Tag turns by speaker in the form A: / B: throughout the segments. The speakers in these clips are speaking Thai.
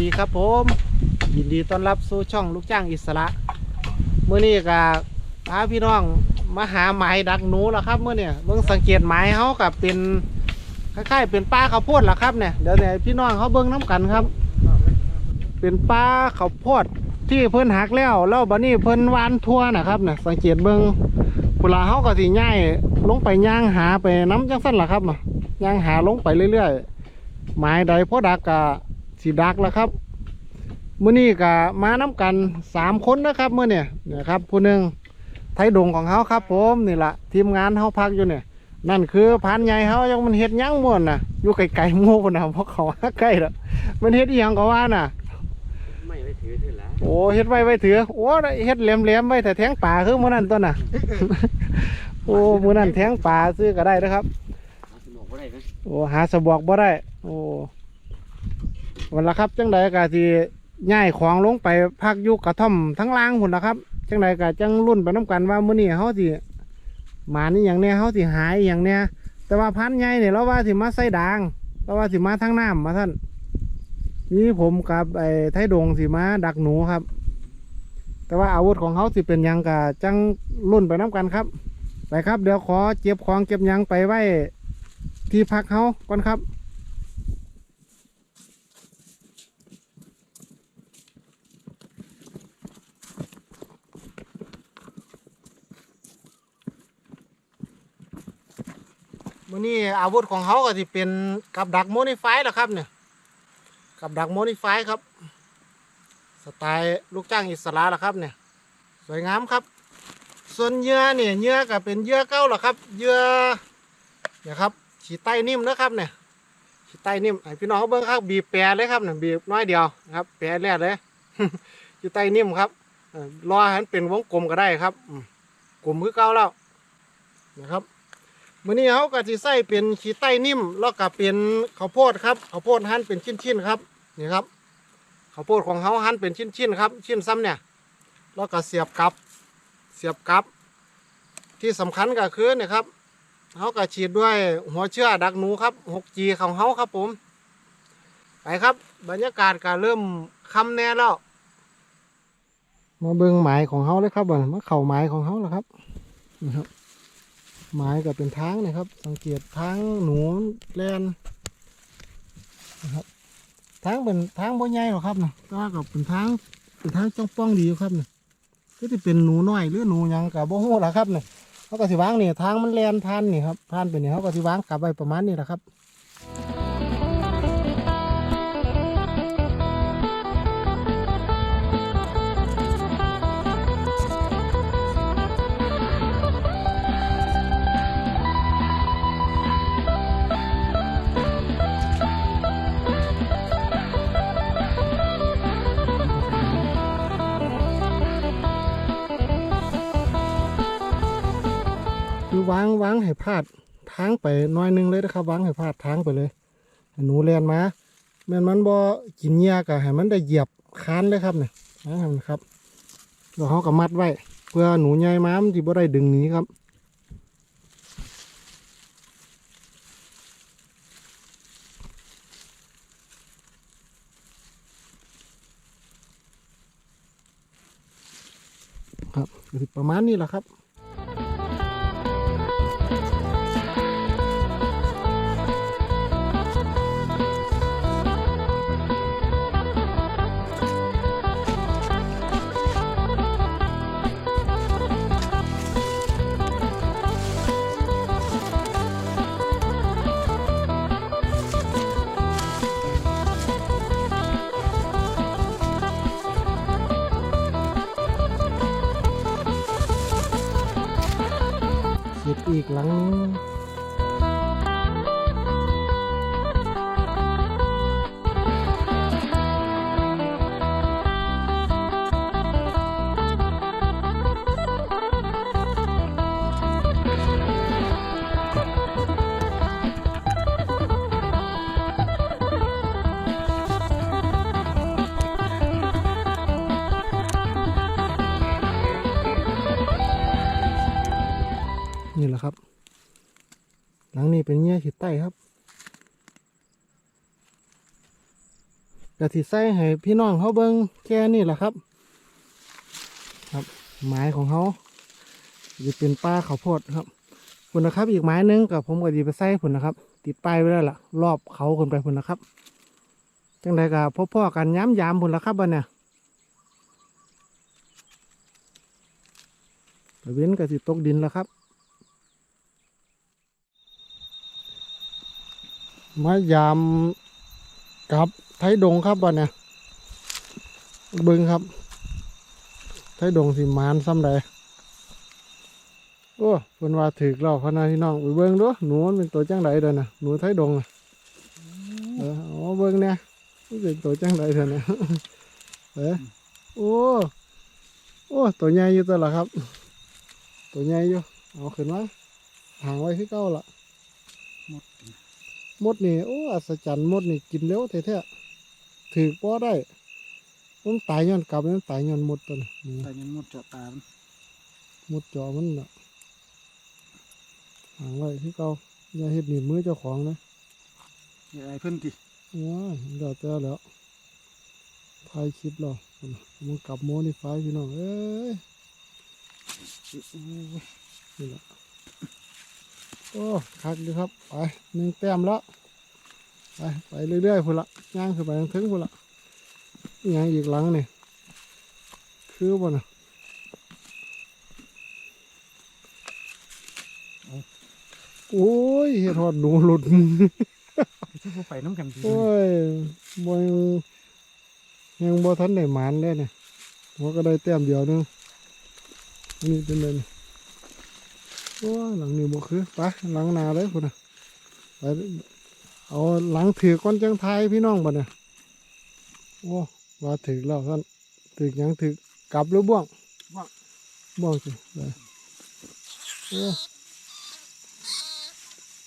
A: ดีครับผม ยินดีต้อนรับสู่ช่องลูกจ้างอิสระเมื่อนี้ก็พาพี่น้องมาหาหมายดักหนูแล้วครับเมื่อเนี่ยเบิ่งสังเกตหมายเขากับเป็นคล้ายๆเป็นป้าข้าวโพดล่ะครับเนี่ยเดี๋ยวเนี่ยพี่น้องเขาเบิ่งน้กันครับ เป็นป้าข้าวโพดที่เพิ่นหักแล้วแล้วบัดนี้เพิ่นวานทั่วนะครับเนี่ยสังเกตเบิ่งเวลาเขาก็สิย่ายลงไปย่างหาไปน้ำจังสั้นล่ะครับย่างหาลงไปเรื่อยๆหมายใดพอดักกะ สีดักแล้วครับมื้อนี้กะมาน้กันสามคนนะครับมื้อเนี่ยนะครับผู้หนึ่งไทยดงของเขาครับ ผมนี่ละทีมงานเขาพักอยู่เนี่ย นั่นคือพานใหญ่เขายังมันเฮ็ดหยังม่วนน่ะอยู่ไกลๆหมู่พุ่นน่ะเพราะเขาหาใกล้แล้วมันเฮ็ดอีหยังก็ว่าน่ะ
B: ไม่ไปถือถือละ
A: โอ้เฮ็ดไว้ไว้ถือโอ้เฮ็ดแหลมๆไว้แต่แทงป่าคือมื้อนั้นตัวน่ะโอ้มื้อนั้นแทงป่าซื้อก็ได้นะครับ
B: เอาสมองก็ได้นะ
A: โอ้หาสะบอกบ่ได้ โอ้ วันละครับจังใดก็สิย้ายของลงไปพักยู่กระท่อมทั้งล่างพุ่นนะครับจังใดก็จังรุ่นไปน้กันว่ามื้อนี้เฮาสิหมานี่อย่างเนี้ยเฮาสิหายอย่างเนี้ยแต่ว่าพันใหญ่เนี่ยเราว่าสิมาใส่ด่างเราว่าสิมาทางน้ำมาท่านนี่ผมกับไอ้ไทดงสิมาดักหนูครับ แต่ว่าอาวุธของเขาสิเป็นยังกะจังรุ่นไปน้กันครับไปครับ เดี๋ยวขอเก็บของเก็บยังไปไว้ที่พักเขาก่อนครับ มื่อนี้อาวุธของเขาก็จะเป็นกับดักโมนิฟายแหละครับเนี่ยกับดักโมนิฟายครับ สไตล์ลูกจ้างอิสระแหละครับเนี่ยสวยงามครับ ส่วนเหยื่อเนี่ยเหยื่อก็เป็นเหยื่อเก้าแหละครับเหยื่อเนี่ยครับฉีดใต้นิ่มนะครับเนี่ยฉีดใต้นิ่มให้พี่น้องเขาเบิ้งครับบีบแปรเลยครับเนี่ยบีบน้อยเดียวครับแปรแรกเลยฉีดใต้นิ่มครับรอให้มันเป็นวงกลมก็ได้ครับกลมคือเก้าแล้วนะครับ มื้อนี้เขาก็จะใส่เป็นฉีดใต้นิ่ม แล้วก็เป็นข้าวโพดครับข้าวโพดหั่นเป็นชิ้นๆครับนี่ครับข้าวโพดของเขาหั่นเป็นชิ้นๆครับ ชิ้นซ้ำเนี่ยแล้วก็เสียบกับเสียบกับ ที่สำคัญก็คือเนี่ยครับเขาก็ฉีดด้วยหัวเชื้อดักหนูครับ 6G ของเขาครับผมไปครับ บรรยากาศก็เริ่มคำแน่แล้วมาเบิ่งหมายของเขาเลยครับบ่มาเข่าหมายของเขาแล้วครับนะครับ ไม้ก็เป็นทางนะครับ สังเกตทางหนูแลนนะครับทางเป็นทางบ่ใหญ่หรอกครับนะก็กับเป็นทางเป็นทางจ้องป้องดีครับนะก็จะเป็นหนูน้อยหรือหนูยังกับโบหูละครับนี่ยเขาก็สิวางนี่ทางมันแลนท่านนี่ครับท่านเป็นนี่เขาก็สิวางกลับไปประมาณนี้แหละครับ วางให้พลาดทางไปน้อยนึงเลยนะครับวางให้พลาดทางไปเลยหหนูแลนมาแม่นมันบ่กินเหยียกะให้มันได้เหยียบคานเลยครับเนี่ยนะครับแล้วเขาก็มัดไว้เพื่อหนูใหญ่มามันที่บ่ได้ดึงหนีครับครับประมาณนี้แหละครับ นี้เป็นเงี้ยขีดใต้ครับกะสิใส่ให้พี่น้องเขาเบิ่งแค่นี้แหละครับ ครับไม้ของเขาจะเป็นป้าข้าวโพดครับคุณนะครับ อีกไม้หนึงกับผมก็ดีไปใส่ผุนนะครับ ติดป้ายไว้แล้วล่ะ รอบเขาคนไปผุนนะครับจังใดกับพ่อพ่อๆกันย้ำยามผุนละครับบันเนี่ยเว้นก็สิตกดินแล้วครับ มายามกับไทยดงครับบันเนี่ยเบิ้งครับ ไทยดงสิมานซ้ำใดโอ้เพิ่นว่าถือเราพะนาพี่น้องไปเบิ้งดูหนูมันเป็นตัวจังใดเด้อนะหนูไทยดงน่ะเออเอาเบิ้งเนี่ยมันเป็นตัวจังใดเด้อนะเออโอ้โอ้ตัวใหญ่อยู่ตัวละครับ ตัวใหญ่อยู่เอาขึ้นมาหางไว้ที่เก้าละมด นี่โอ้อัศจรรย์มดนี่กินเร็วแท้ๆถือป้อได้มันตายย้อนกลับมันตายย้อนมดตัวนี้นี่
C: แต่ยังหมดเจาะตามัน
A: มดจอมันน่ะหางไว้ที่เก่าอย่าเฮ็ดหนีบมือเจ้าของนะ
C: อย่าไอ้เพิ่นติ
A: ว้ายเดี๋ยวเจอแล้วถ่ายคลิปเรามันกลับโมนี่ไฟพี่น้องเอ้ยนี่แหละโอ้คักดีครับ ไปหนึ่งแต้มแล้ว ไปไปเรื่อยๆพุ่นละย่างขึ้นไปถึงพุ่นละนี่ยังอีกหลังนี่คือบ่น่ะโอ้ยเห็ดหอดหนูหลุดมือ
C: ที่ผู้ไปน้ำกันดี
A: โอ้ยบ่ยังยังบ่ทันได้หมานเลยเนี่ยหัวก็ได้แต้มเดียวหนึงอันนี่เป็นเลยนี่ โอ้ยหลังนี้บ่คือไปหลังหนาเลยพุ่นน่ะไปเอาหลังถือก้อนจังไทยพี่น้องบ่เนี่ยโอ้ว่าถือแล้วท่านถือหยังถือกลับหรือบ่วงบ่วงสิไปโอ้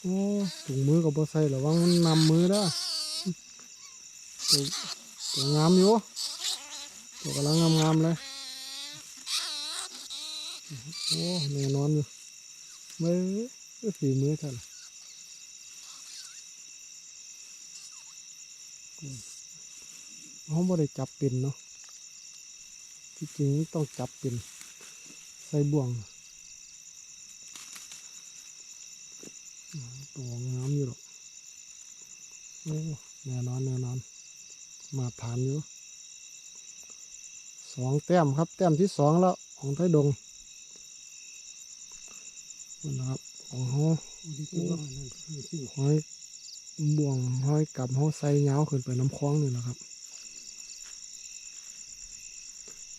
A: โอ้ถุงมือกับบ่ใส่ระวังมันนำมือเด้อตัวตัวงามอยู่ตัวกำลังงามงามๆเลยโอ้แน่นอนอยู่เมื่อฝีมือท่านเขาไม่ได้จับเป็นเนาะที่จริงต้องจับเป็นใส่บ่วงตัวงามอยู่หรอกแน่นอนแน่นอน มาฐานอยู่สองแต้มครับ แต้มที่สองแล้วของไทยดง นี่นะครับของเขา
C: ที่ที่ว่านั่นคือที่
A: ห้อยบ่วงห้อยกับห้อยใส่เงาวขึ้นไปน้ำคลองนี่แหละครับ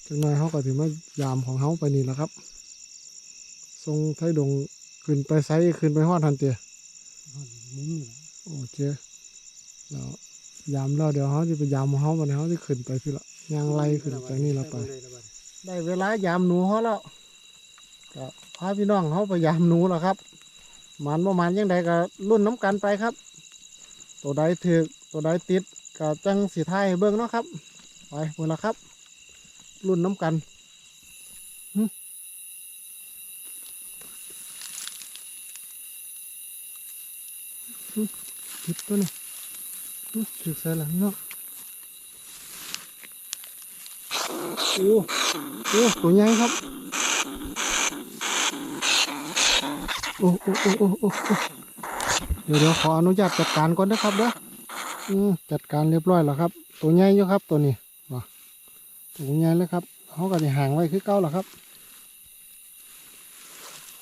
A: จังหน่อยเขาก็ถือว่ายามของเขาไปนี่แหละครับ ทรงไทยดงขึ้นไปไซขึ้นไปหอดทันเตีย
C: มุ้งนี่แหละ
A: โอเคแล้วยามแล้วเดี๋ยวเขาจะไปยามของเขาวันนี้เขาจะขึ้นไปพี่ละยางไล่ขึ้นจากนี่แล้วไป ได้เวลายามหนูเขาแล้ว ก็พาพี่น้องเขาไปยามหนูแล้วครับมันประมาณยังไดก็รุ่นน้ำกันไปครับ ตัวใดถือตัวใดติดก็จังสีไทยเบิ้งเนาะครับ ไปหมดแล้วครับ รุ่นน้ำกันหึหึติดตัวนี้หึถือใส่หลังเนาะโอ้โอ้ตัวใหญ่ครับ โอ้โอ้โอ้โอ้โอ้เดี๋ยวเดี๋ยวขออนุญาตจัดการก่อนนะครับเด้อจัดการเรียบร้อยแล้วครับ ตัวใหญ่อยู่ครับตัวนี้ตัวใหญ่แล้วครับเขาก็จะห่างไว้คือเก้าแล้วครับ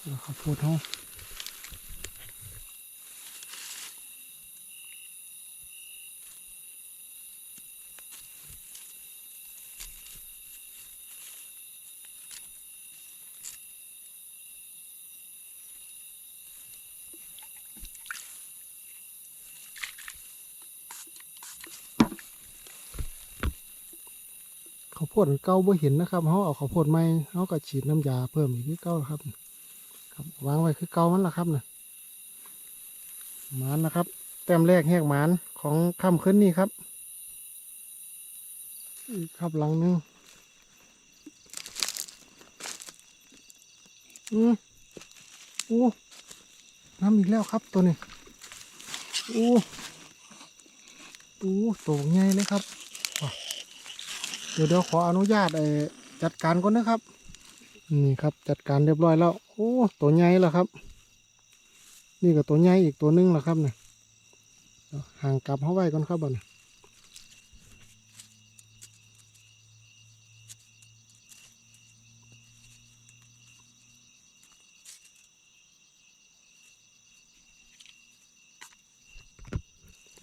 A: แล้วครับพูดเขา ขาวโพดอันเก้าบ่เห็นนะครับเขาเอาเขาวโพดใหม่เขาก็ฉีดน้ำยาเพิ่มอีกคือเก้าแล้วครับ ครับ วางไว้คือเก้ามันละครับนะหมานนะครับ แต้มแรกแหกหมานของค่ำขึ้นนี่ครับอีกครับหลังหนึงอืมอู้น้ำอีกแล้วครับตัวนี้อู้อู้ตัวใหญ่เลยครับ เดี๋ยวเดี๋ยวขออนุญาตไอ้จัดการก่อนนะครับ นี่ครับจัดการเรียบร้อยแล้ว โอ้ตัวใหญ่แล้วครับ นี่ก็ตัวใหญ่อีกตัวหนึงแล้วครับเนี่ยห่างกลับเข้าไว้ก่อนครับบัดนี้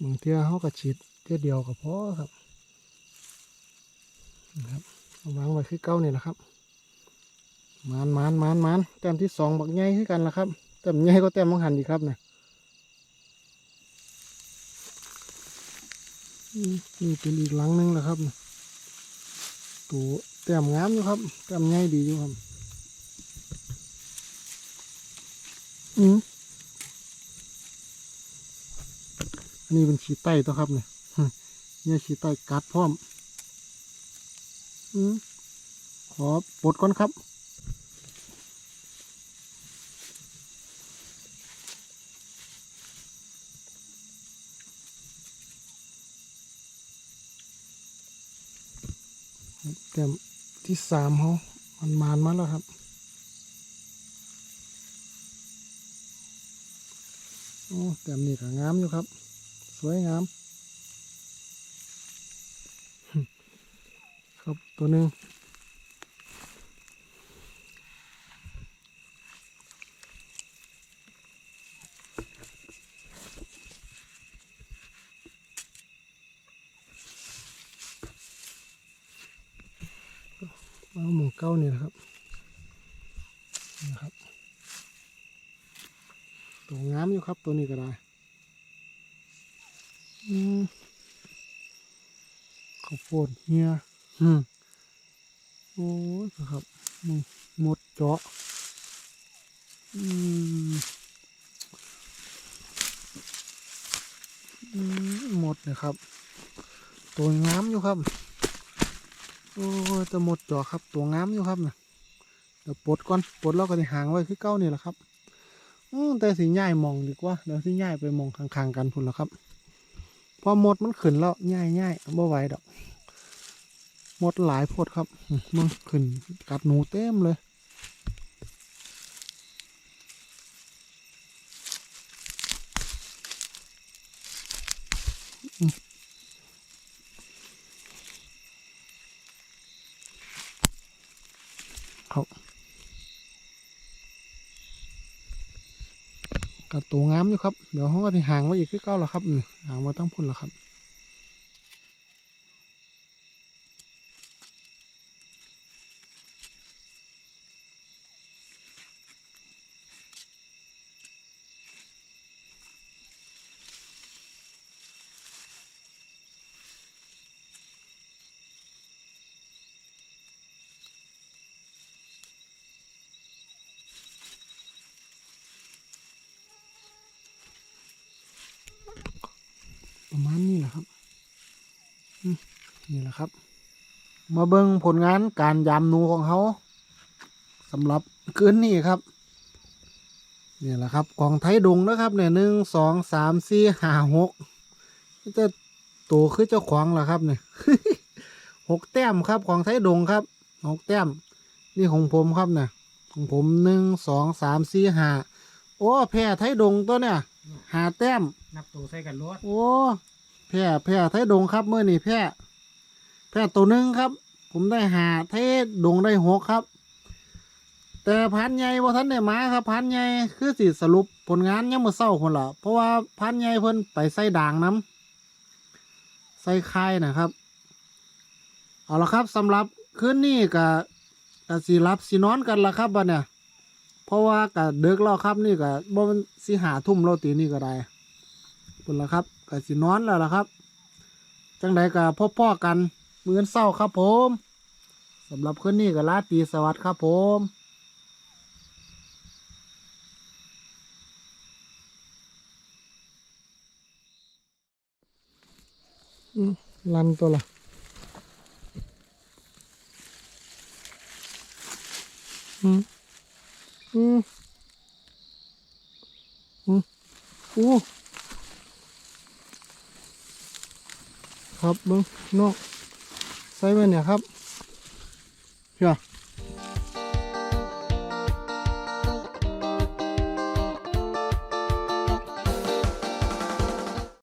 A: บางเทียเขาก็ฉีดเทียเดียวก็พอครับ นะครับวางไว้คือเก้านี่แหละครับมานมานมานมานแต้มที่สองบักใหญ่คือกันละครับแต้มใหญ่ก็แต้มมังหันดีครับเนี่ยนี่เป็นอีกหลังหนึงแล้วครับตัวแต้มงามอยู่ครับแต้มใหญ่ดีอยู่ครับอืมอันนี้เป็นฉีไต้ตัวครับเนี่ยเนี่ยฉีไต้กัดพร้อม ขอปลดก่อนครับแต้มที่สามเขามันมานมาแล้วครับ โอ้แต้มนี่ก็งามอยู่ครับ สวยงาม ครับตัวหนึ่งเอาหมูเก้านี่นะครับนะครับ ตัวงามอยู่ครับตัวนี้ก็ได้อืมข้าวโพดเฮีย อืมโอ้ยครับมึงหมดเจาะอืมอืมหมดเลยครับ ตัวงามอยู่ครับ โอ้จะหมดเจาะครับ ตัวงามอยู่ครับนี่ยเดี๋ยวปลดก่อนปลดแล้วก็จะหางไว้คือเก้านี่แหละครับอืแต่สีย่ายมองดีกว่าเดี๋ยวสีย่ายไปมองข้างๆกันพุ่นแล้วครับ พอหมดมันขึ้นแล้วง่ายง่ายบ่ไหวดอก มดหลายพดครับมมันขึ้นกัดหนูเต็มเลยครับกัดตัวงามอยู่ครับ เดี๋ยวเขาก็จะห่างไว้อีกคือเก้าแล้วครับห่างมาตั้งพุ่นแล้วครับ ประมาณนี้แหละครับอืม นี่แหละครับ มาเบิ่งผลงานการยามหนูของเขาสำหรับคืนนี้ครับนี่แหละครับของไทยดงนะครับเนี่ยหนึ่งสองสามสี่ห้าหกจะโตคือเจ้าของเหรอครับเนี่ยหกแต้มครับของไทยดงครับหกแต้ม นี่ของผมครับเนี่ยของผมหนึ่งสองสามสี่ห้าโอ้แพ้ไทยดงตัวเนี่ยหาแต้ม
C: นับตัวใส่กันรถ
A: โอ้แพร่แพร่ไทยดงครับเมื่อนี่แพร่ แพร่ตัวหนึ่งครับ ผมได้หาไทยดงได้หกครับ แต่พันใหญ่ว่าท่านได้มาครับ พันใหญ่คือสิสรุปผลงานยังมือเศร้าคนละเพราะว่าพันใหญ่เพิ่นไปใส่ด่างน้ำใส่คายนะครับ เอาละครับสำหรับคืนนี้กับกับสีรับสีนอนกันละครับบัดเนี่ยเพราะว่ากับเด็กเราครับนี่กับบ่มันสีหาทุ่มเราตีนี่ก็ได้ปุ่นละครับก็สินอนแล้วละครับ จังใดก็พบพ่อๆกัน มื้อเศร้าครับผมสำหรับคืนนี้ก็ลาตีสวัสดิ์ครับผมลันตัวละอืมอืมอืมอู้ครับเบิ้งนอก ใส่ไว้เนี่ยครับเพื่อ